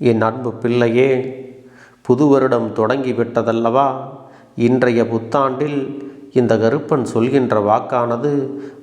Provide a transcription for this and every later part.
என் அன்பு பிள்ளையே புது வருடம் தொடங்கிவிட்டதல்லவா இன்றைய புத்தாண்டில் இந்த கருப்பன் சொல்கின்ற வாக்கானது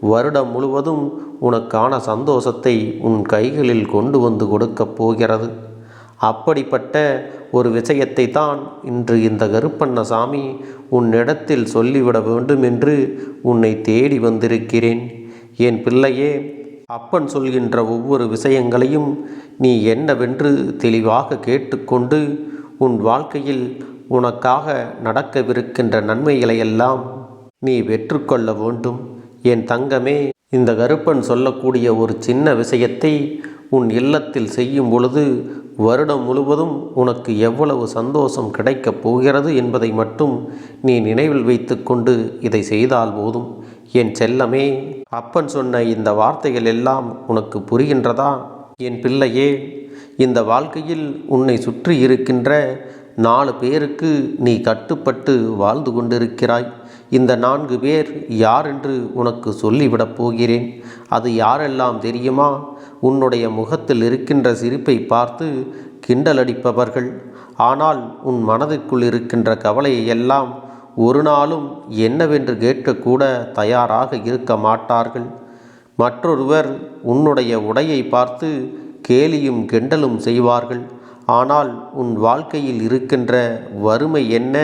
வருடம் முழுவதும் உனக்கான சந்தோஷத்தை உன் கைகளில் கொண்டு வந்து கொடுக்கப் போகிறது. அப்படிப்பட்ட ஒரு விஷயத்தை தான் இன்று இந்த கருப்பண்ணசாமி உன்னிடத்தில் சொல்லிவிட வேண்டும் என்று உன்னை தேடி வந்திருக்கிறேன். என் பிள்ளையே அப்பன் சொல்கின்ற ஒவ்வொரு விஷயங்களையும் நீ என்னவென்று தெளிவாக கேட்டுக்கொண்டு உன் வாழ்க்கையில் உனக்காக நடக்கவிருக்கின்ற நன்மைகளை எல்லாம் நீ வெற்றுக்கொள்ள வேண்டும். என் தங்கமே இந்த கருப்பன் சொல்லக்கூடிய ஒரு சின்ன விஷயத்தை உன் இல்லத்தில் செய்யும் பொழுது வருடம் முழுவதும் உனக்கு எவ்வளவு சந்தோஷம் கிடைக்கப் போகிறது என்பதை மட்டும் நீ நினைவில் வைத்துக்கொண்டு இதை செய்தால் போதும். என் செல்லமே அப்பன் சொன்ன இந்த வார்த்தைகள் எல்லாம் உனக்கு புரிகின்றதா? என் பிள்ளையே இந்த வாழ்க்கையில் உன்னை சுற்றி இருக்கின்ற நாலு பேருக்கு நீ கட்டுப்பட்டு வாழ்ந்து கொண்டிருக்கிறாய். இந்த நான்கு பேர் யார் என்று உனக்கு சொல்லிவிடப் போகிறேன். அது யாரெல்லாம் தெரியுமா? உன்னுடைய முகத்தில் இருக்கின்ற சிரிப்பை பார்த்து கிண்டலடிப்பவர்கள் ஆனால் உன் மனதிற்குள் இருக்கின்ற கவலையை எல்லாம் ஒரு நாளும் என்னவென்று கேட்கக்கூட தயாராக இருக்க மாட்டார்கள். மற்றொருவர் உன்னுடைய உடையை பார்த்து கேலியும் கெண்டலும் செய்வார்கள். ஆனால் உன் வாழ்க்கையில் இருக்கின்ற வறுமை என்ன?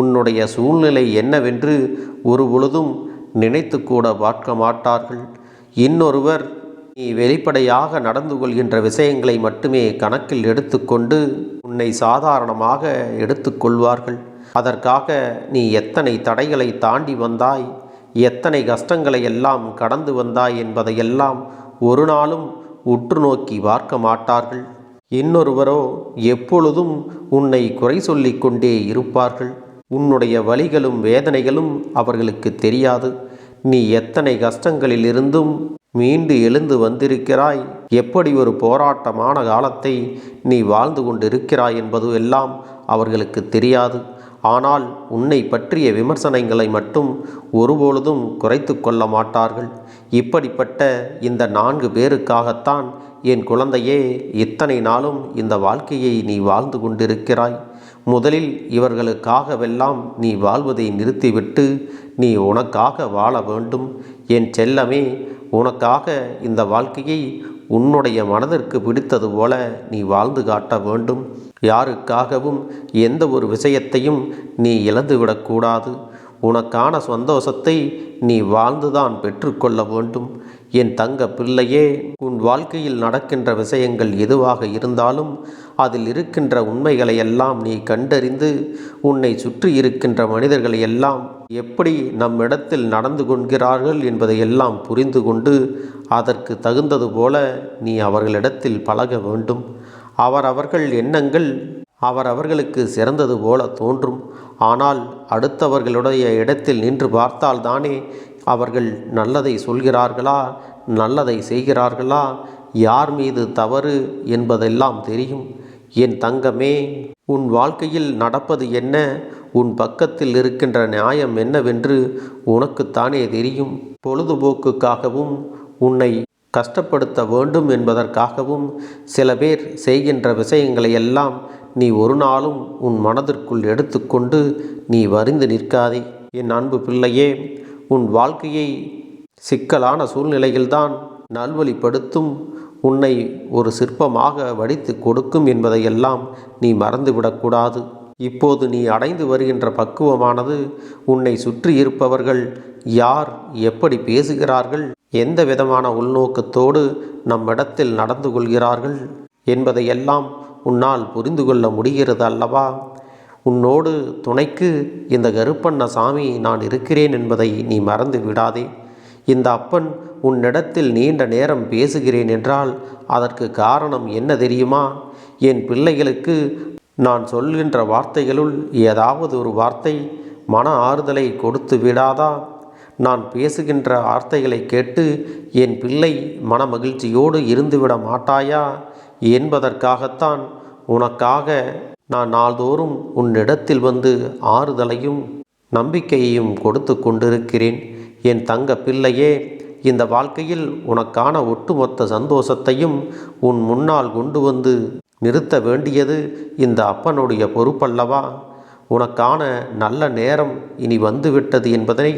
உன்னுடைய சூழ்நிலை என்னவென்று ஒரு பொழுதும் நினைத்து கூட பார்க்க மாட்டார்கள். இன்னொருவர் நீ வெளிப்படையாக நடந்து கொள்கின்ற விஷயங்களை மட்டுமே கணக்கில் எடுத்துக்கொண்டு உன்னை சாதாரணமாக எடுத்துக்கொள்வார்கள். அதற்காக நீ எத்தனை தடைகளை தாண்டி வந்தாய் எத்தனை கஷ்டங்களை எல்லாம் கடந்து வந்தாய் என்பதையெல்லாம் ஒரு நாளும் உற்று நோக்கி பார்க்க மாட்டார்கள். இன்னொருவரோ எப்பொழுதும் உன்னை குறை சொல்லிக் கொண்டே இருப்பார்கள். உன்னுடைய வழிகளும் வேதனைகளும் அவர்களுக்கு தெரியாது. நீ எத்தனை கஷ்டங்களிலிருந்தும் மீண்டு எழுந்து வந்திருக்கிறாய் எப்படி ஒரு போராட்டமான காலத்தை நீ வாழ்ந்து கொண்டிருக்கிறாய் என்பது எல்லாம் அவர்களுக்கு தெரியாது. ஆனால் உன்னை பற்றிய விமர்சனங்களை மட்டும் ஒருபொழுதும் குறைத்து கொள்ள மாட்டார்கள். இப்படிப்பட்ட இந்த நான்கு பேருக்காகத்தான் என் குழந்தையே இத்தனை நாளும் இந்த வாழ்க்கையை நீ வாழ்ந்து கொண்டிருக்கிறாய். முதலில் இவர்களுக்காகவெல்லாம் நீ வாழ்வதை நிறுத்திவிட்டு நீ உனக்காக வாழ வேண்டும். என் செல்லமே உனக்காக இந்த வாழ்க்கையை உன்னுடைய மனதிற்கு பிடித்தது போல நீ வாழ்ந்து காட்ட வேண்டும். யாருக்காகவும் எந்த ஒரு விஷயத்தையும் நீ இழந்துவிடக்கூடாது உனக்கான சந்தோஷத்தை நீ வாழ்ந்துதான் பெற்றுக்கொள்ள வேண்டும். என் தங்க பிள்ளையே உன் வாழ்க்கையில் நடக்கின்ற விஷயங்கள் எதுவாக இருந்தாலும் அதில் இருக்கின்ற உண்மைகளை எல்லாம் நீ கண்டறிந்து உன்னை சுற்றி இருக்கின்ற மனிதர்களை எல்லாம் எப்படி நம்மிடத்தில் நடந்து கொள்கிறார்கள் என்பதை எல்லாம் புரிந்து கொண்டு அதற்கு தகுந்தது போல நீ அவர்களிடத்தில் பழக வேண்டும். அவரவர்கள் எண்ணங்கள் அவரவர்களுக்கு சிறந்தது போல தோன்றும். ஆனால் அடுத்தவர்களுடைய இடத்தில் நின்று பார்த்தால்தானே அவர்கள் நல்லதை சொல்கிறார்களா நல்லதை செய்கிறார்களா யார் மீது தவறு என்பதெல்லாம் தெரியும். என் தங்கமே உன் வாழ்க்கையில் நடப்பது என்ன? உன் பக்கத்தில் இருக்கின்ற நியாயம் என்னவென்று உனக்குத்தானே தெரியும். பொழுதுபோக்குக்காகவும் உன்னை கஷ்டப்படுத்த வேண்டும் என்பதற்காகவும் சில பேர் செய்கின்ற விஷயங்களை எல்லாம் நீ ஒரு நாளும் உன் மனதிற்குள் எடுத்துக்கொண்டு நீ வரிந்து நிற்காதே. என் அன்பு பிள்ளையே உன் வாழ்க்கையை சிக்கலான சூழ்நிலையில்தான் நல்வழிப்படுத்தும் உன்னை ஒரு சிற்பமாக வடித்து கொடுக்கும் என்பதையெல்லாம் நீ மறந்துவிடக்கூடாது. இப்போது நீ அடைந்து வருகின்ற பக்குவமானது உன்னை சுற்றி இருப்பவர்கள் யார் எப்படி பேசுகிறார்கள் எந்த விதமான உள்நோக்கத்தோடு நம்மிடத்தில் நடந்து கொள்கிறார்கள் என்பதையெல்லாம் உன்னால் புரிந்து கொள்ள முடிகிறது அல்லவா? உன்னோடு துணைக்கு இந்த கருப்பண்ண சாமி நான் இருக்கிறேன் என்பதை நீ மறந்து விடாதே. இந்த அப்பன் உன்னிடத்தில் நீண்ட நேரம் பேசுகிறேன் என்றால் அதற்கு காரணம் என்ன தெரியுமா? என் பிள்ளைகளுக்கு நான் சொல்கின்ற வார்த்தைகளுள் ஏதாவது ஒரு வார்த்தை மன ஆறுதலை கொடுத்து விடாதா? நான் பேசுகின்ற வார்த்தைகளை கேட்டு என் பிள்ளை மன மகிழ்ச்சியோடு இருந்துவிட மாட்டாயா என்பதற்காகத்தான் உனக்காக நான் நாள்தோறும் உன்னிடத்தில் வந்து ஆறுதலையும் நம்பிக்கையையும் கொடுத்து கொண்டிருக்கிறேன். என் தங்க பிள்ளையே இந்த வாழ்க்கையில் உனக்கான ஒட்டுமொத்த சந்தோஷத்தையும் உன் முன்னால் கொண்டு வந்து நிறுத்த வேண்டியது இந்த அப்பனுடைய பொறுப்பல்லவா? உனக்கான நல்ல நேரம் இனி வந்துவிட்டது என்பதை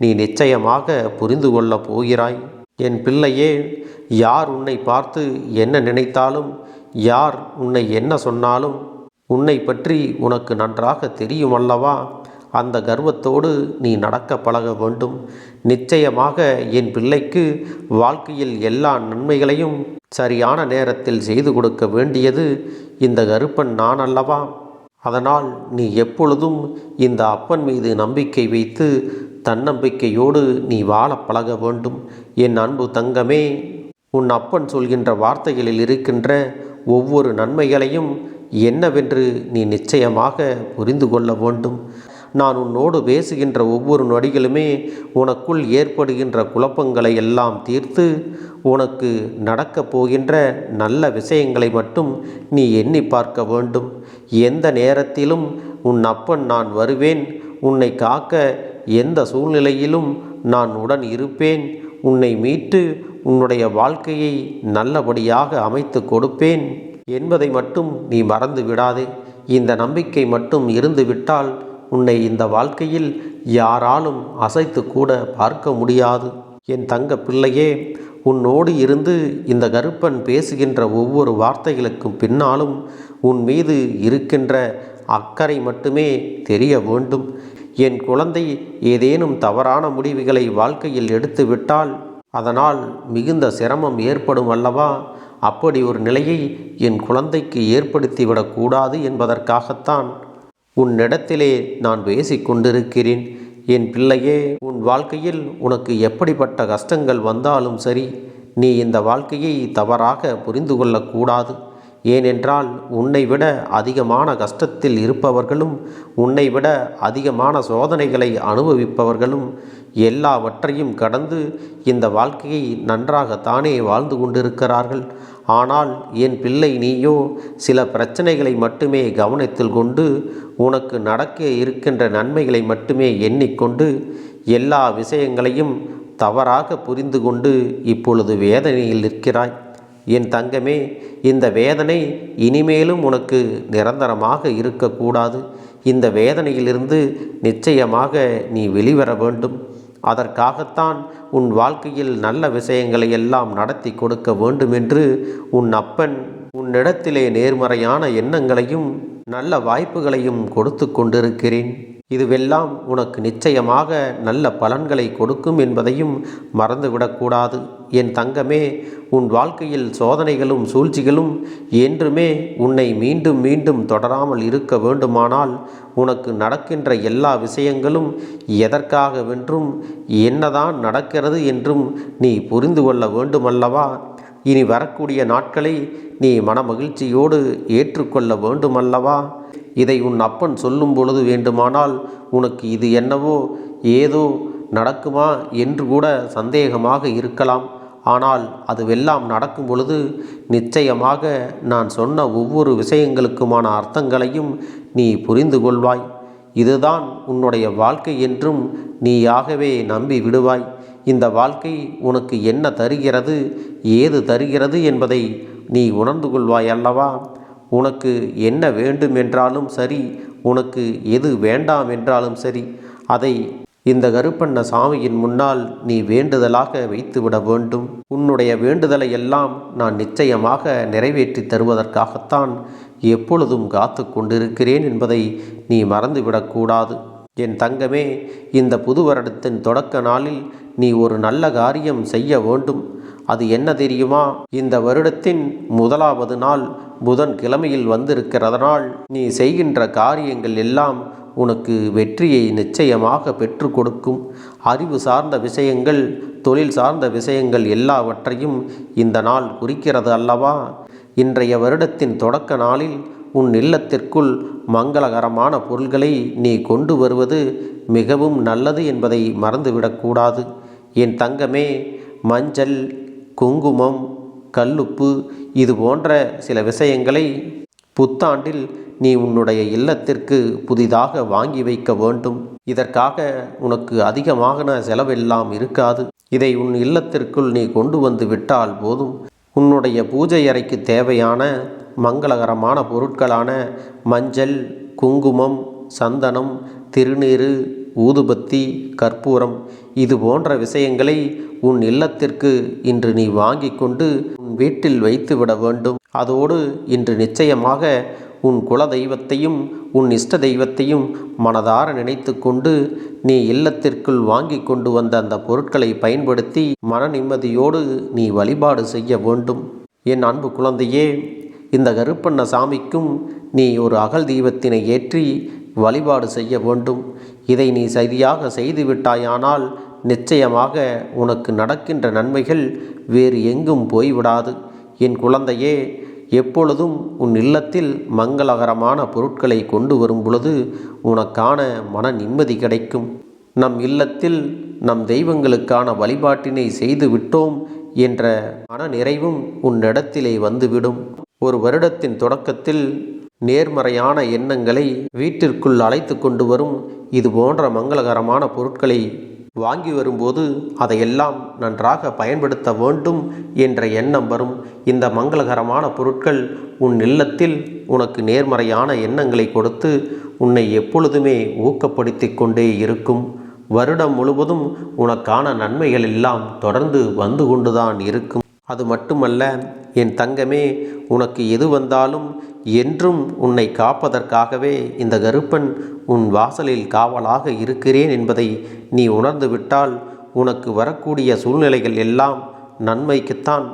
நீ நிச்சயமாக புரிந்து கொள்ளப் போகிறாய். என் பிள்ளையே யார் உன்னை பார்த்து என்ன நினைத்தாலும் யார் உன்னை என்ன சொன்னாலும் உன்னை பற்றி உனக்கு நன்றாக தெரியும் அல்லவா அந்த கர்வத்தோடு நீ நடக்க பழக வேண்டும். நிச்சயமாக என் பிள்ளைக்கு வாழ்க்கையில் எல்லா நன்மைகளையும் சரியான நேரத்தில் செய்து கொடுக்க வேண்டியது இந்த கருப்பன் நான் அல்லவா அதனால் நீ எப்பொழுதும் இந்த அப்பன் மீது நம்பிக்கை வைத்து தன்னம்பிக்கையோடு நீ வாழ பழக வேண்டும். என் அன்பு தங்கமே உன் அப்பன் சொல்கின்ற வார்த்தைகளில் இருக்கின்ற ஒவ்வொரு நன்மைகளையும் என்னவென்று நீ நிச்சயமாக புரிந்து கொள்ள வேண்டும். நான் உன்னோடு பேசுகின்ற ஒவ்வொரு நொடிகளுமே உனக்குள் ஏற்படுகின்ற குழப்பங்களை எல்லாம் தீர்த்து உனக்கு நடக்கப் போகின்ற நல்ல விஷயங்களை மட்டும் நீ எண்ணி பார்க்க வேண்டும். எந்த நேரத்திலும் உன் அப்பன் நான் வருவேன். உன்னை காக்க எந்த சூழ்நிலையிலும் நான் உடன் இருப்பேன். உன்னை மீட்டு உன்னுடைய வாழ்க்கையை நல்லபடியாக அமைத்து கொடுப்பேன். என்பதை மட்டும் நீ மறந்து விடாதே. இந்த நம்பிக்கை மட்டும் இருந்துவிட்டால் உன்னை இந்த வாழ்க்கையில் யாராலும் அசைத்து கூட பார்க்க முடியாது. என் தங்க பிள்ளையே உன்னோடு இருந்து இந்த கருப்பன் பேசுகின்ற ஒவ்வொரு வார்த்தைகளுக்கும் பின்னாலும் உன் மீது இருக்கின்ற அக்கறை மட்டுமே தெரிய வேண்டும். என் குழந்தை ஏதேனும் தவறான முடிவுகளை வாழ்க்கையில் எடுத்துவிட்டால் அதனால் மிகுந்த சிரமம் ஏற்படும் அல்லவா? அப்படி ஒரு நிலையை என் குழந்தைக்கு ஏற்படுத்திவிடக்கூடாது என்பதற்காகத்தான் உன்னிடத்திலே நான் பேசிக் கொண்டிருக்கிறேன். என் பிள்ளையே உன் வாழ்க்கையில் உனக்கு எப்படிப்பட்ட கஷ்டங்கள் வந்தாலும் சரி நீ இந்த வாழ்க்கையை தவறாக புரிந்து கொள்ளக்கூடாது. ஏனென்றால் உன்னை விட அதிகமான கஷ்டத்தில் இருப்பவர்களும் உன்னை விட அதிகமான சோதனைகளை அனுபவிப்பவர்களும் எல்லாவற்றையும் கடந்து இந்த வாழ்க்கையை நன்றாகத்தானே வாழ்ந்து கொண்டிருக்கிறார்கள். ஆனால் என் பிள்ளை நீயோ சில பிரச்சனைகளை மட்டுமே கவனத்தில் கொண்டு உனக்கு நடக்க இருக்கின்ற நன்மைகளை மட்டுமே எண்ணிக்கொண்டு எல்லா விஷயங்களையும் தவறாக புரிந்து கொண்டு இப்பொழுது வேதனையில் நிற்கிறாய். என் தங்கமே இந்த வேதனை இனிமேலும் உனக்கு நிரந்தரமாக இருக்கக்கூடாது. இந்த வேதனையிலிருந்து நிச்சயமாக நீ வெளிவர வேண்டும். அதற்காகத்தான் உன் வாழ்க்கையில் நல்ல விஷயங்களை எல்லாம் நடத்தி கொடுக்க வேண்டுமென்று உன் அப்பன் உன்னிடத்திலே நேர்மறையான எண்ணங்களையும் நல்ல வாய்ப்புகளையும் கொடுத்து கொண்டிருக்கிறேன். இதுவெல்லாம் உனக்கு நிச்சயமாக நல்ல பலன்களை கொடுக்கும் என்பதையும் மறந்துவிடக்கூடாது என் தங்கமே உன் வாழ்க்கையில் சோதனைகளும் சூழ்ச்சிகளும் என்றுமே உன்னை மீண்டும் மீண்டும் தொடராமல் இருக்க வேண்டுமானால் உனக்கு நடக்கின்ற எல்லா விஷயங்களும் எதற்காகவென்றும் என்னதான் நடக்கிறது என்றும் நீ புரிந்து கொள்ள வேண்டுமல்லவா? இனி வரக்கூடிய நாட்களை நீ மனமகிழ்ச்சியோடு ஏற்றுக்கொள்ள வேண்டுமல்லவா? இதை உன் அப்பன் சொல்லும் பொழுது வேண்டுமானால் உனக்கு இது என்னவோ ஏதோ நடக்குமா என்று கூட சந்தேகமாக இருக்கலாம். ஆனால் அதுவெல்லாம் நடக்கும் பொழுது நிச்சயமாக நான் சொன்ன ஒவ்வொரு விஷயங்களுக்குமான அர்த்தங்களையும் நீ புரிந்து கொள்வாய். இதுதான் உன்னுடைய வாழ்க்கை என்றும் நீயாகவே நம்பி விடுவாய். இந்த வாழ்க்கை உனக்கு என்ன தருகிறது ஏது தருகிறது என்பதை நீ உணர்ந்து கொள்வாய் அல்லவா? உனக்கு என்ன வேண்டும் என்றாலும் சரி உனக்கு எது வேண்டாம் என்றாலும் சரி அதை இந்த கருப்பண்ண சாமியின் முன்னால் நீ வேண்டுதலாக வைத்துவிட வேண்டும். உன்னுடைய வேண்டுதலை எல்லாம் நான் நிச்சயமாக நிறைவேற்றி தருவதற்காகத்தான் எப்பொழுதும் காத்து கொண்டிருக்கிறேன் என்பதை நீ மறந்துவிடக்கூடாது என் தங்கமே இந்த புது வருடத்தின் தொடக்க நாளில் நீ ஒரு நல்ல காரியம் செய்ய வேண்டும். அது என்ன தெரியுமா? இந்த வருடத்தின் முதலாவது நாள் புதன் கிழமையில் வந்திருக்கிறதனால் நீ செய்கின்ற காரியங்கள் எல்லாம் உனக்கு வெற்றியை நிச்சயமாக பெற்று கொடுக்கும். அறிவு சார்ந்த விஷயங்கள் தொழில் சார்ந்த விஷயங்கள் எல்லாவற்றையும் இந்த நாள் குறிக்கிறது அல்லவா? இன்றைய வருடத்தின் தொடக்க நாளில் உன் இல்லத்திற்குள் மங்களகரமான பொருள்களை நீ கொண்டு வருவது மிகவும் நல்லது என்பதை மறந்துவிடக்கூடாது. என் தங்கமே மஞ்சள் குங்குமம் கல்லுப்பு இது போன்ற சில விஷயங்களை புத்தாண்டில் நீ உன்னுடைய இல்லத்திற்கு புதிதாக வாங்கி வைக்க வேண்டும். இதற்காக உனக்கு அதிகமான செலவெல்லாம் இருக்காது. இதை உன் இல்லத்திற்குள் நீ கொண்டு வந்து விட்டால் போதும். உன்னுடைய பூஜை அறைக்கு தேவையான மங்களகரமான பொருட்களான மஞ்சள் குங்குமம் சந்தனம் திருநீறு ஊதுபத்தி கற்பூரம் இது போன்ற விஷயங்களை உன் இல்லத்திற்கு இன்று நீ வாங்கி கொண்டு உன் வீட்டில் வைத்து விட வேண்டும். அதோடு இன்று நிச்சயமாக உன் குல தெய்வத்தையும் உன் இஷ்ட தெய்வத்தையும் மனதார நினைத்து கொண்டு நீ இல்லத்திற்குள் வாங்கி கொண்டு வந்த அந்த பொருட்களை பயன்படுத்தி மன நிம்மதியோடு நீ வழிபாடு செய்ய வேண்டும். என் அன்பு குழந்தையே இந்த கருப்பண்ண சாமிக்கும் நீ ஒரு அகல் தீபத்தினை ஏற்றி வழிபாடு செய்ய வேண்டும். இதை நீ சரியாக செய்துவிட்டாயானால் நிச்சயமாக உனக்கு நடக்கின்ற நன்மைகள் வேறு எங்கும் போய்விடாது. என் குழந்தையே எப்பொழுதும் உன் இல்லத்தில் மங்களகரமான பொருட்களை கொண்டு வரும் பொழுது உனக்கான மன நிம்மதி கிடைக்கும். நம் இல்லத்தில் நம் தெய்வங்களுக்கான வழிபாட்டினை செய்து விட்டோம் என்ற மன நிறைவும் உன்னிடத்திலே வந்துவிடும். ஒரு வருடத்தின் தொடக்கத்தில் நேர்மறையான எண்ணங்களை வீட்டிற்குள் அழைத்து கொண்டு வரும் இது போன்ற மங்களகரமான பொருட்களை வாங்கி வரும்போது அதையெல்லாம் நன்றாக பயன்படுத்த வேண்டும் என்ற எண்ணம் வரும். இந்த மங்களகரமான பொருட்கள் உன் இல்லத்தில் உனக்கு நேர்மறையான எண்ணங்களை கொடுத்து உன்னை எப்பொழுதுமே ஊக்கப்படுத்தி கொண்டே இருக்கும். வருடம் முழுவதும் உனக்கான நன்மைகள் எல்லாம் தொடர்ந்து வந்து கொண்டுதான் இருக்கும். அது மட்டுமல்ல என் தங்கமே உனக்கு எது வந்தாலும் என்றும் உன்னை காப்பதற்காகவே இந்த கருப்பன் உன் வாசலில் காவலாக இருக்கிறேன் என்பதை நீ உணர்ந்துவிட்டால் உனக்கு வரக்கூடிய சூழ்நிலைகள் எல்லாம் நன்மைக்குத்தான்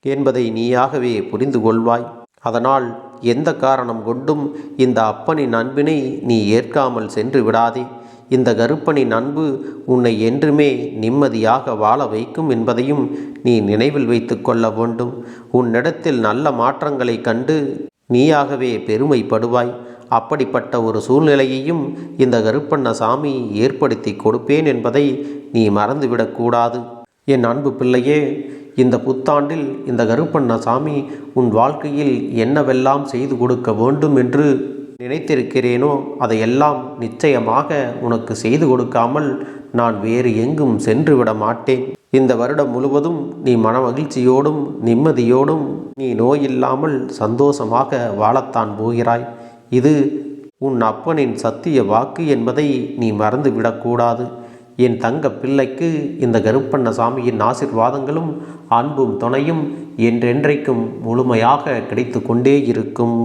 என்பதை நீயாகவே புரிந்து கொள்வாய். அதனால் எந்த காரணம் கொண்டும் இந்த அப்பனின் அன்பினை நீ ஏற்காமல் சென்று விடாதே. இந்த கருப்பனின் அன்பு உன்னை என்றுமே நிம்மதியாக வாழ வைக்கும் என்பதையும் நீ நினைவில் வைத்து கொள்ள வேண்டும். உன்னிடத்தில் நல்ல மாற்றங்களை கண்டு நீயாகவே பெருமைப்படுவாய். அப்படிப்பட்ட ஒரு சூழ்நிலையையும் இந்த கருப்பண்ண சாமி ஏற்படுத்தி கொடுப்பேன் என்பதை நீ மறந்துவிடக்கூடாது என் அன்பு பிள்ளையே இந்த புத்தாண்டில் இந்த கருப்பண்ண சாமி உன் வாழ்க்கையில் என்னவெல்லாம் செய்து கொடுக்க வேண்டும் என்று நினைத்திருக்கிறேனோ அதையெல்லாம் நிச்சயமாக உனக்கு செய்து கொடுக்காமல் நான் வேறு எங்கும் சென்று விட மாட்டேன். இந்த வருடம் முழுவதும் நீ மன மகிழ்ச்சியோடும் நிம்மதியோடும் நீ நோயில்லாமல் சந்தோஷமாக வாழத்தான் போகிறாய். இது உன் அப்பனின் சத்திய வாக்கு என்பதை நீ மறந்துவிடக்கூடாது என் தங்க பிள்ளைக்கு இந்த கருப்பண்ண சாமியின் ஆசிர்வாதங்களும் அன்பும் துணையும் என்றென்றைக்கும் முழுமையாக கிடைத்து கொண்டே இருக்கும்.